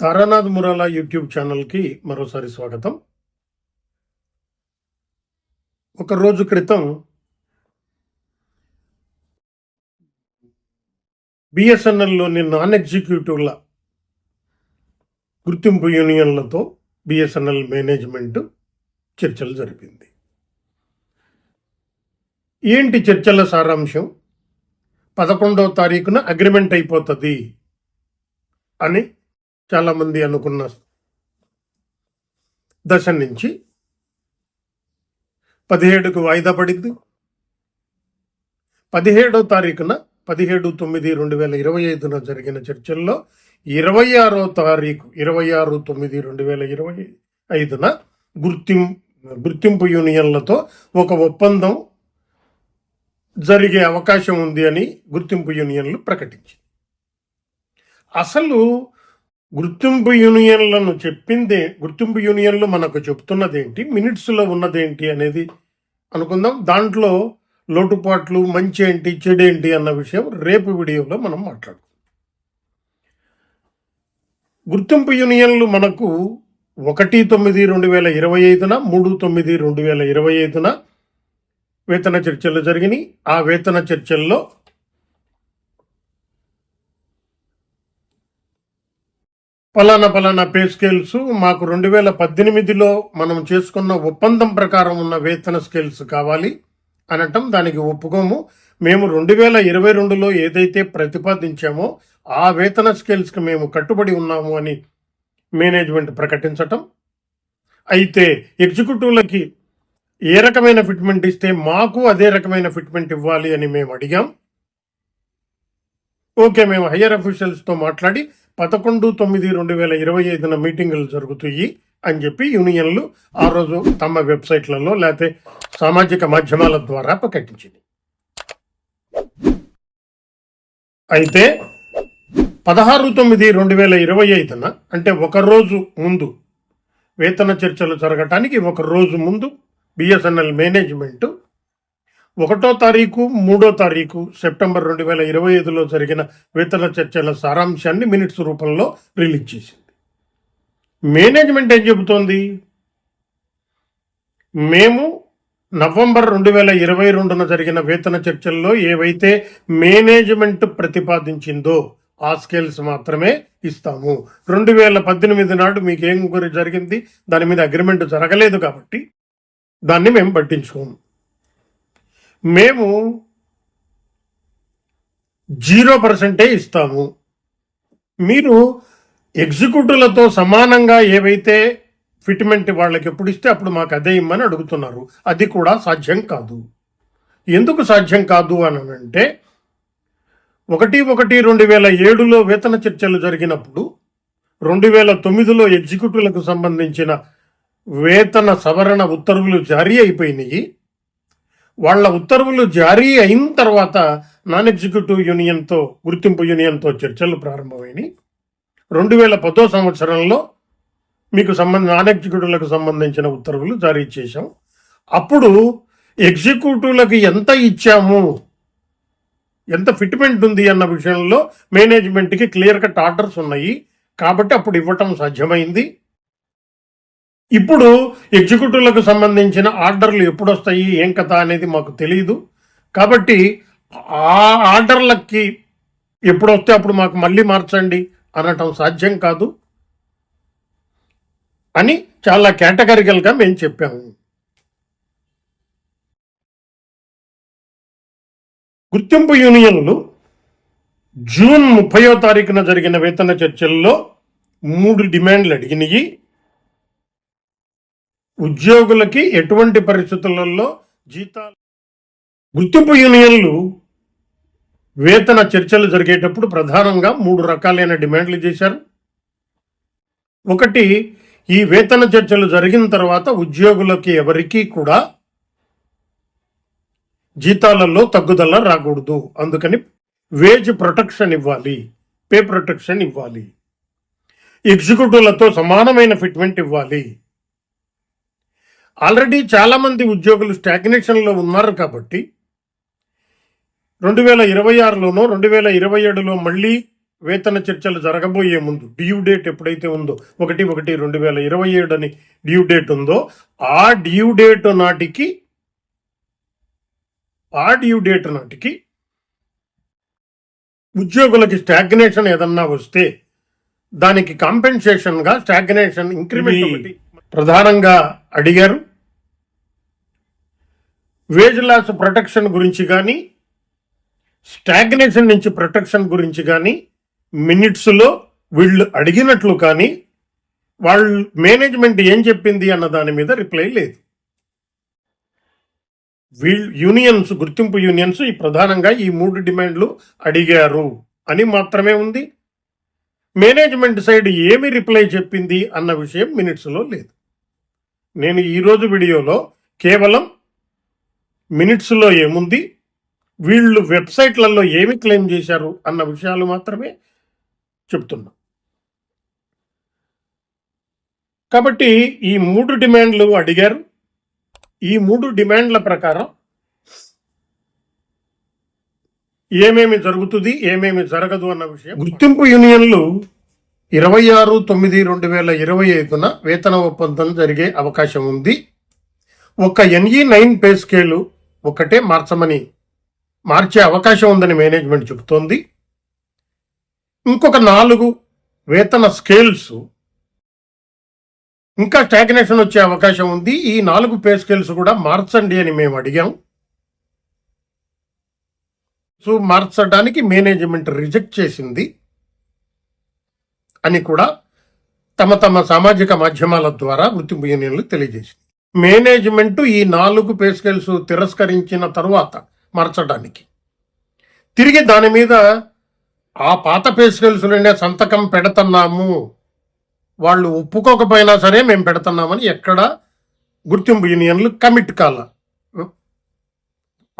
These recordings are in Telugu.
తారానాథ్ మురాలా యూట్యూబ్ ఛానల్కి మరోసారి స్వాగతం. ఒక రోజు క్రితం బిఎస్ఎన్ఎల్లోని నాన్ ఎగ్జిక్యూటివ్ల గుర్తింపు యూనియన్లతో బిఎస్ఎన్ఎల్ మేనేజ్మెంట్ చర్చలు జరిపింది. ఏంటి చర్చల సారాంశం? పదకొండవ తారీఖున అగ్రిమెంట్ అయిపోతుంది అని చాలామంది అనుకున్న దశ నుంచి పదిహేడుకు వాయిదా పడింది. పదిహేడో తారీఖున పదిహేడు తొమ్మిది రెండు వేల ఇరవై ఐదున జరిగిన చర్చల్లో ఇరవై ఆరో తారీఖు ఇరవై ఆరు తొమ్మిది రెండు వేల ఇరవై ఐదున గుర్తిం గుర్తింపు యూనియన్లతో ఒక ఒప్పందం జరిగే అవకాశం ఉంది అని గుర్తింపు యూనియన్లు ప్రకటించింది. అసలు గుర్తింపు యూనియన్లను చెప్పిందే గుర్తింపు యూనియన్లు మనకు చెప్తున్నదేంటి మినిట్స్లో ఉన్నదేంటి అనేది అనుకుందాం. దాంట్లో లోటుపాట్లు మంచి ఏంటి చెడేంటి అన్న విషయం రేపు వీడియోలో మనం మాట్లాడుకుందాం. గుర్తింపు యూనియన్లు మనకు ఒకటి తొమ్మిది రెండు వేల ఇరవై ఐదున మూడు తొమ్మిది రెండు వేల ఇరవై ఐదున వేతన చర్చలు జరిగినాయి. ఆ వేతన చర్చల్లో ఫలానా ఫలానా పే స్కేల్స్ మాకు రెండు వేల పద్దెనిమిదిలో మనం చేసుకున్న ఒప్పందం ప్రకారం ఉన్న వేతన స్కేల్స్ కావాలి అనటం దానికి ఒప్పుకోము. మేము రెండు వేల ఇరవై రెండులో ఏదైతే ప్రతిపాదించామో ఆ వేతన స్కేల్స్కి మేము కట్టుబడి ఉన్నాము అని మేనేజ్మెంట్ ప్రకటించటం. అయితే ఎగ్జిక్యూటివ్లకి ఏ రకమైన ఫిట్మెంట్ ఇస్తే మాకు అదే రకమైన ఫిట్మెంట్ ఇవ్వాలి అని మేము అడిగాం. ఓకే మేము హయ్యర్ అఫీషియల్స్తో మాట్లాడి పదకొండు తొమ్మిది రెండు వేల ఇరవై ఐదున మీటింగులు జరుగుతాయి అని చెప్పి యూనియన్లు ఆ రోజు తమ వెబ్సైట్లలో లేకపోతే సామాజిక మాధ్యమాల ద్వారా ప్రకటించింది. అయితే పదహారు తొమ్మిది రెండు వేల ఇరవై ఐదున అంటే ఒక రోజు ముందు వేతన చర్చలు జరగటానికి ఒక రోజు ముందు బిఎస్ఎన్ఎల్ మేనేజ్మెంటు ఒకటో తారీఖు మూడో తారీఖు సెప్టెంబర్ రెండు వేల ఇరవై ఐదులో జరిగిన వేతన చర్చల సారాంశాన్ని మినిట్స్ రూపంలో రిలీజ్ చేసింది. మేనేజ్మెంట్ ఏం చెబుతోంది? మేము నవంబర్ రెండు వేల ఇరవై రెండున జరిగిన వేతన చర్చల్లో ఏవైతే మేనేజ్మెంట్ ప్రతిపాదించిందో ఆ స్కేల్స్ మాత్రమే ఇస్తాము. రెండు వేల పద్దెనిమిది నాడు మీకు ఏం గురి జరిగింది? దాని మీద అగ్రిమెంట్ జరగలేదు కాబట్టి దాన్ని మేము పట్టించుకోము. మేము జీరో పర్సెంటే ఇస్తాము. మీరు ఎగ్జిక్యూటివ్లతో సమానంగా ఏవైతే ఫిట్మెంట్ వాళ్ళకి ఎప్పుడు ఇస్తే అప్పుడు మాకు అదే ఇమ్మని అడుగుతున్నారు. అది కూడా సాధ్యం కాదు. ఎందుకు సాధ్యం కాదు అని అంటే ఒకటి ఒకటి రెండు వేల ఏడులో వేతన చర్చలు జరిగినప్పుడు రెండు వేల తొమ్మిదిలో ఎగ్జిక్యూటివ్లకు సంబంధించిన వేతన సవరణ ఉత్తర్వులు జారీ అయిపోయినాయి. వాళ్ళ ఉత్తర్వులు జారీ అయిన తర్వాత నాన్ ఎగ్జిక్యూటివ్ యూనియన్తో గుర్తింపు యూనియన్తో చర్చలు ప్రారంభమైనాయి. రెండు వేల పదో సంవత్సరంలో మీకు సంబంధ నాన్ ఎగ్జిక్యూటివ్లకు సంబంధించిన ఉత్తర్వులు జారీ చేశాం. అప్పుడు ఎగ్జిక్యూటివ్లకు ఎంత ఇచ్చాము? ఎంత ఫిట్మెంట్ ఉంది అన్న విషయంలో మేనేజ్మెంట్కి క్లియర్ కట్ ఆర్డర్స్ ఉన్నాయి. కాబట్టి అప్పుడు ఇవ్వటం సాధ్యమైంది. ఇప్పుడు ఎగ్జిక్యూటివ్లకు సంబంధించిన ఆర్డర్లు ఎప్పుడు వస్తాయి ఏం కథ అనేది మాకు తెలియదు కాబట్టి ఆ ఆర్డర్లకి ఎప్పుడు వస్తే అప్పుడు మాకు మళ్ళీ మార్చండి అనటం సాధ్యం కాదు అని చాలా కేటగరికల్గా మేము చెప్పాము. గుర్తింపు యూనియన్లు జూన్ ముప్పయో తారీఖున జరిగిన వేతన చర్చల్లో మూడు డిమాండ్లు అడిగినాయి. ఉద్యోగులకి ఎటువంటి పరిస్థితులలో జీతాలు గుర్తింపు యూనియన్లు వేతన చర్చలు జరిగేటప్పుడు ప్రధానంగా మూడు రకాలైన డిమాండ్లు చేశారు. ఒకటి ఈ వేతన చర్చలు జరిగిన తర్వాత ఉద్యోగులకి ఎవరికీ కూడా జీతాలలో తగ్గుదల రాకూడదు. అందుకని వేజ్ ప్రొటెక్షన్ ఇవ్వాలి పే ప్రొటెక్షన్ ఇవ్వాలి. ఎగ్జిక్యూటివ్లతో సమానమైన ఫిట్మెంట్ ఇవ్వాలి. ఆల్రెడీ చాలామంది ఉద్యోగులు స్టాగ్నేషన్లో ఉన్నారు కాబట్టి రెండు వేల ఇరవై ఆరులోనో రెండు వేల ఇరవై ఏడులో మళ్ళీ వేతన చర్చలు జరగబోయే ముందు డ్యూ డేట్ ఎప్పుడైతే ఉందో ఒకటి ఒకటి రెండు వేల ఇరవై ఏడు అని డ్యూ డేట్ ఉందో ఆ డ్యూ డేట్ నాటికి ఆ డ్యూ డేట్ నాటికి ఉద్యోగులకి స్టాగ్నేషన్ ఏదన్నా వస్తే దానికి కాంపెన్సేషన్గా స్టాగ్నేషన్ ఇంక్రిమెంట్ ప్రధానంగా అడిగారు. వేజ్ లాస్ ప్రొటెక్షన్ గురించి కానీ స్టాగ్నేషన్ నుంచి ప్రొటెక్షన్ గురించి కానీ మినిట్స్లో వీళ్ళు అడిగినట్లు కానీ వాళ్ళు మేనేజ్మెంట్ ఏం చెప్పింది అన్న దాని మీద రిప్లై లేదు. వీళ్ళు యూనియన్స్ గుర్తింపు యూనియన్స్ ఈ ప్రధానంగా ఈ మూడు డిమాండ్లు అడిగారు అని మాత్రమే ఉంది. మేనేజ్మెంట్ సైడ్ ఏమి రిప్లై చెప్పింది అన్న విషయం మినిట్స్లో లేదు. నేను ఈరోజు వీడియోలో కేవలం మినిట్స్లో ఏముంది? వీళ్ళు వెబ్సైట్లలో ఏమి క్లెయిమ్ చేశారు అన్న విషయాలు మాత్రమే చెప్తున్నా. కాబట్టి ఈ మూడు డిమాండ్లు అడిగారు. ఈ మూడు డిమాండ్ల ప్రకారం ఏమేమి జరుగుతుంది ఏమేమి జరగదు అన్న విషయం గుర్తింపు యూనియన్లు ఇరవై ఆరు తొమ్మిది రెండు వేల ఇరవై ఐదున వేతన ఒప్పందం జరిగే అవకాశం ఉంది. ఒక ఎన్ఈ నైన్ పే స్కేలు ఒకటే మార్చమని మార్చే అవకాశం ఉందని మేనేజ్మెంట్ చెబుతోంది. ఇంకొక నాలుగు వేతన స్కేల్స్. ఇంకా స్టాగ్నేషన్ వచ్చే అవకాశం ఉంది. ఈ నాలుగు పే స్కేల్స్ కూడా మార్చండి అని మేము అడిగాం. సో మార్చడానికి మేనేజ్మెంట్ రిజెక్ట్ చేసింది అని కూడా తమ తమ సామాజిక మాధ్యమాల ద్వారా గుర్తింపు యూనియన్లు తెలియజేసింది. మేనేజ్మెంటు ఈ నాలుగు పే స్కేల్స్ తిరస్కరించిన తరువాత మార్చడానికి. తిరిగి దాని మీద ఆ పాత పే స్కేల్స్లోనే సంతకం పెడుతున్నాము. వాళ్ళు ఒప్పుకోకపోయినా సరే మేము పెడుతున్నామని ఎక్కడ గుర్తింపు యూనియన్లు కమిట్ కాల.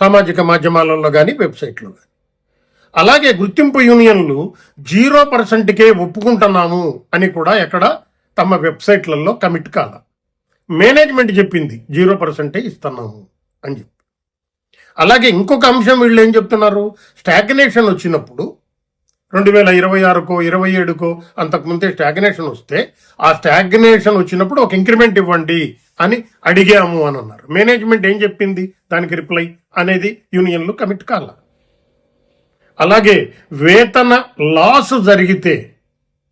సామాజిక మాధ్యమాలలో కానీ వెబ్సైట్లో కానీ అలాగే గుర్తింపు యూనియన్లు జీరో పర్సెంట్కే ఒప్పుకుంటున్నాము అని కూడా ఎక్కడ తమ వెబ్సైట్లలో కమిట్ కాల. మేనేజ్మెంట్ చెప్పింది. జీరో పర్సెంటే ఇస్తున్నాము అని చెప్పి. అలాగే ఇంకొక అంశం వీళ్ళు ఏం చెప్తున్నారు? స్టాగ్నేషన్ వచ్చినప్పుడు రెండు వేల ఇరవై ఆరుకో ఇరవై ఏడుకో అంతకుముందే స్టాగ్నేషన్ వస్తే ఆ స్టాగ్నేషన్ వచ్చినప్పుడు ఒక ఇంక్రిమెంట్ ఇవ్వండి అని అడిగాము అని అన్నారు. మేనేజ్మెంట్ ఏం చెప్పింది? దానికి రిప్లై అనేది యూనియన్లు కమిట్ కాల. అలాగే వేతన లాస్ జరిగితే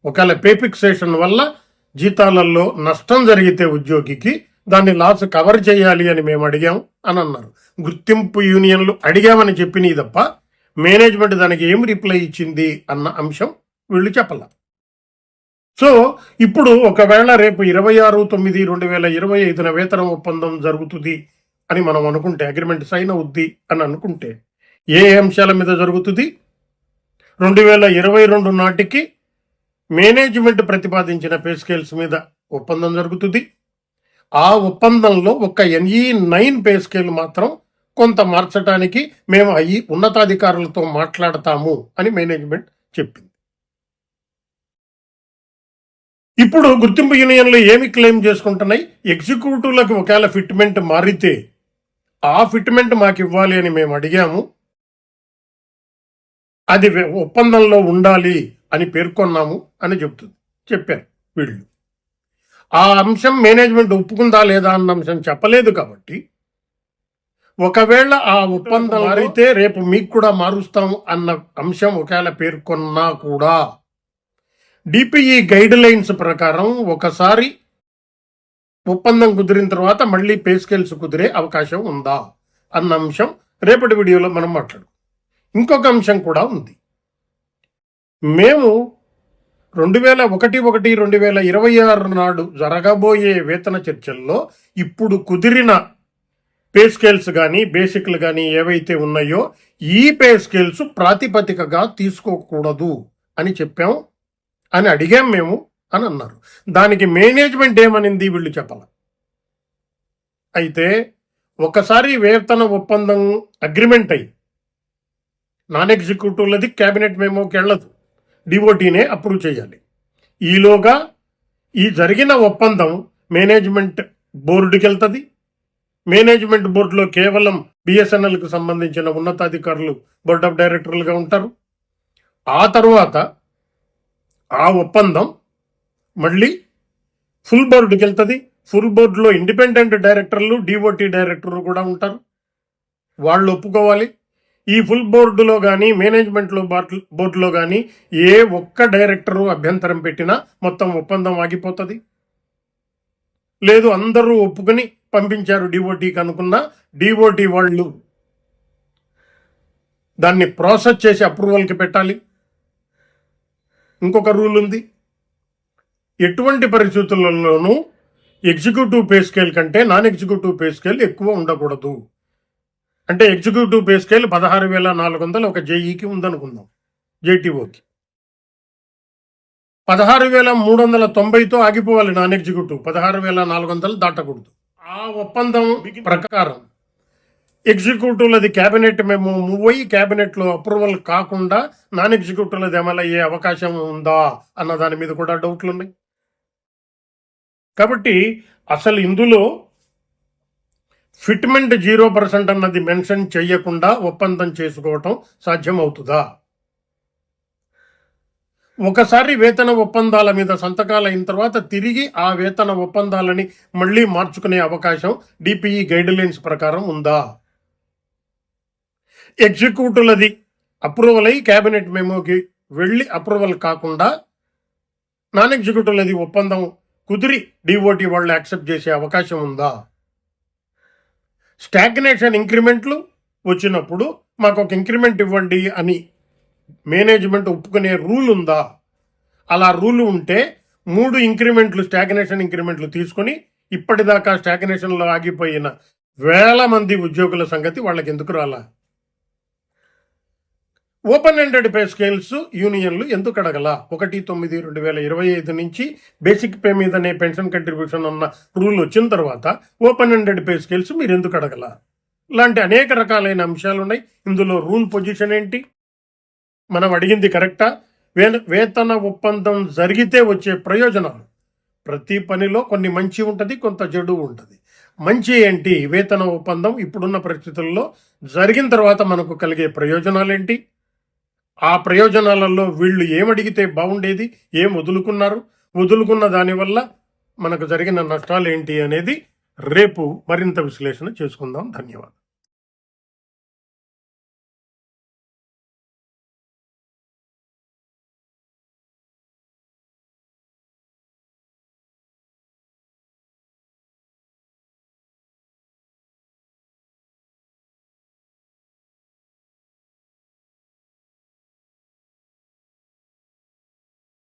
ఒకవేళ పే ఫిక్సేషన్ వల్ల జీతాలలో నష్టం జరిగితే ఉద్యోగికి దాన్ని లాస్ కవర్ చేయాలి అని మేము అడిగాం అని అన్నారు. గుర్తింపు యూనియన్లు అడిగామని చెప్పినవి తప్ప మేనేజ్మెంట్ దానికి ఏం రిప్లై ఇచ్చింది అన్న అంశం వీళ్ళు చెప్పాల. సో ఇప్పుడు ఒకవేళ రేపు ఇరవై ఆరు తొమ్మిది రెండు వేల ఇరవై ఐదున వేతన ఒప్పందం జరుగుతుంది అని మనం అనుకుంటే అగ్రిమెంట్ సైన్ అవుద్ది అని అనుకుంటే ఏ అంశాల మీద జరుగుతుంది? రెండు వేల ఇరవై రెండు నాటికి మేనేజ్మెంట్ ప్రతిపాదించిన పే స్కేల్స్ మీద ఒప్పందం జరుగుతుంది. ఆ ఒప్పందంలో ఒక ఎన్ఈ నైన్ పే స్కేల్ మాత్రం కొంత మార్చడానికి మేము అయ్యి ఉన్నతాధికారులతో మాట్లాడతాము అని మేనేజ్మెంట్ చెప్పింది. ఇప్పుడు గుర్తింపు యూనియన్లు ఏమి క్లెయిమ్ చేసుకుంటున్నాయి? ఎగ్జిక్యూటివ్లకు ఒకవేళ ఫిట్మెంట్ మారితే ఆ ఫిట్మెంట్ మాకు ఇవ్వాలి అని మేము అడిగాము. అది ఒప్పందంలో ఉండాలి. అని పేర్కొన్నాము అని చెప్తుంది చెప్పారు వీళ్ళు. ఆ అంశం మేనేజ్మెంట్ ఒప్పుకుందా లేదా అన్న అంశం చెప్పలేదు కాబట్టి ఒకవేళ ఆ ఒప్పందం మారితే రేపు మీకు కూడా మారుస్తాం అన్న అంశం ఒకవేళ పేర్కొన్నా కూడా డిపిఈ గైడ్ లైన్స్ ప్రకారం ఒకసారి ఒప్పందం కుదిరిన తర్వాత మళ్ళీ పే స్కేల్స్ కుదిరే అవకాశం ఉందా అన్న అంశం రేపటి వీడియోలో మనం మాట్లాడు ఇంకొక అంశం కూడా ఉంది. మేము రెండు వేల ఒకటి ఒకటి రెండు వేల ఇరవై ఆరు నాడు జరగబోయే వేతన చర్చల్లో ఇప్పుడు కుదిరిన పే స్కేల్స్ కానీ బేసిక్లు కానీ ఏవైతే ఉన్నాయో ఈ పే స్కేల్స్ ప్రాతిపదికగా తీసుకోకూడదు అని చెప్పాం అని అడిగాం మేము అని అన్నారు. దానికి మేనేజ్మెంట్ ఏమనింది వీళ్ళు చెప్పాల? అయితే ఒకసారి వేతన ఒప్పందం అగ్రిమెంట్ అయ్యి నాన్ ఎగ్జిక్యూటివ్లది క్యాబినెట్ మేము వెళ్ళదు. డివోటీనే అప్రూవ్ చేయాలి. ఈలోగా ఈ జరిగిన ఒప్పందం మేనేజ్మెంట్ బోర్డుకి వెళ్తుంది మేనేజ్మెంట్ బోర్డులో కేవలం బిఎస్ఎన్ఎల్కు సంబంధించిన ఉన్నతాధికారులు బోర్డ్ ఆఫ్ డైరెక్టర్లుగా ఉంటారు. ఆ తరువాత ఆ ఒప్పందం మళ్ళీ ఫుల్ బోర్డుకి వెళ్తుంది ఫుల్ బోర్డులో ఇండిపెండెంట్ డైరెక్టర్లు డిఓటి డైరెక్టర్లు కూడా ఉంటారు. వాళ్ళు ఒప్పుకోవాలి. ఈ ఫుల్ బోర్డులో కానీ మేనేజ్మెంట్లో బోర్డులో కానీ ఏ ఒక్క డైరెక్టరు అభ్యంతరం పెట్టినా మొత్తం ఒప్పందం ఆగిపోతుంది. లేదు అందరూ ఒప్పుకొని పంపించారు డిఓటీకి అనుకున్న డిఓటీ వాళ్ళు దాన్ని ప్రాసెస్ చేసి అప్రూవల్కి పెట్టాలి. ఇంకొక రూల్ ఉంది. ఎటువంటి పరిస్థితులలోనూ ఎగ్జిక్యూటివ్ పే స్కేల్ కంటే నాన్ ఎగ్జిక్యూటివ్ పే స్కేల్ ఎక్కువ ఉండకూడదు. అంటే ఎగ్జిక్యూటివ్ పే స్కేల్ పదహారు వేల నాలుగు వందలు ఒక జేఈకి ఉందనుకుందాం జేటీఓకి. పదహారు వేల మూడు వందల తొంభైతో ఆగిపోవాలి నాన్ ఎగ్జిక్యూటివ్ పదహారు వేల నాలుగు వందలు దాటకూడదు. ఆ ఒప్పందం ప్రకారం ఎగ్జిక్యూటివ్లది క్యాబినెట్ మేము మూవ్ అయ్యి క్యాబినెట్లో అప్రూవల్ కాకుండా నాన్ ఎగ్జిక్యూటివ్లది అమలయ్యే అవకాశం ఉందా అన్న దాని మీద కూడా డౌట్లు ఉన్నాయి కాబట్టి అసలు ఇందులో ఫిట్మెంట్ జీరో పర్సెంట్ అన్నది మెన్షన్ చేయకుండా ఒప్పందం చేసుకోవటం సాధ్యమవుతుందా? ఒకసారి వేతన ఒప్పందాల మీద సంతకాలైన అయిన తర్వాత తిరిగి ఆ వేతన ఒప్పందాలని మళ్ళీ మార్చుకునే అవకాశం డిపిఈ గైడ్ లైన్స్ ప్రకారం ఉందా? ఎగ్జిక్యూటివ్లది అప్రూవల్ అయ్యి క్యాబినెట్ మెమోకి వెళ్ళి అప్రూవల్ కాకుండా నాన్ ఎగ్జిక్యూటివ్లది ఒప్పందం కుదిరి డిఓటి వాళ్ళు యాక్సెప్ట్ చేసే అవకాశం ఉందా? స్టాగ్నేషన్ ఇంక్రిమెంట్లు వచ్చినప్పుడు మాకు ఒక ఇంక్రిమెంట్ ఇవ్వండి అని మేనేజ్మెంట్ ఒప్పుకునే రూల్ ఉందా? అలా రూల్ ఉంటే మూడు ఇంక్రిమెంట్లు స్టాగ్నేషన్ ఇంక్రిమెంట్లు తీసుకొని ఇప్పటిదాకా స్టాగ్నేషన్లో ఆగిపోయిన వేల మంది ఉద్యోగుల సంగతి వాళ్ళకి ఎందుకు రాలా? ఓపెన్ ఎండెడ్ పే స్కేల్స్ యూనియన్లు ఎందుకు అడగల ఒకటి తొమ్మిది రెండు వేల ఇరవై ఐదు నుంచి బేసిక్ పే మీదనే పెన్షన్ కంట్రిబ్యూషన్ అన్న రూల్ వచ్చిన తర్వాత ఓపెన్ ఎండెడ్ పే స్కేల్స్ మీరు ఎందుకు అడగల ఇలాంటి అనేక రకాలైన అంశాలు ఉన్నాయి ఇందులో రూల్ పొజిషన్ ఏంటి మనం అడిగింది కరెక్టా వే వేతన ఒప్పందం జరిగితే వచ్చే ప్రయోజనాలు ప్రతి పనిలో కొన్ని మంచి ఉంటుంది కొంత చెడు ఉంటుంది మంచి ఏంటి వేతన ఒప్పందం ఇప్పుడున్న పరిస్థితుల్లో జరిగిన తర్వాత మనకు కలిగే ప్రయోజనాలు ఏంటి ఆ ప్రయోజనాలలో వీళ్ళు ఏమడిగితే బాగుండేది ఏం వదులుకున్నారు? వదులుకున్న దానివల్ల మనకు జరిగిన నష్టాలు ఏంటి అనేది రేపు మరింత విశ్లేషణ చేసుకుందాం. ధన్యవాదాలు.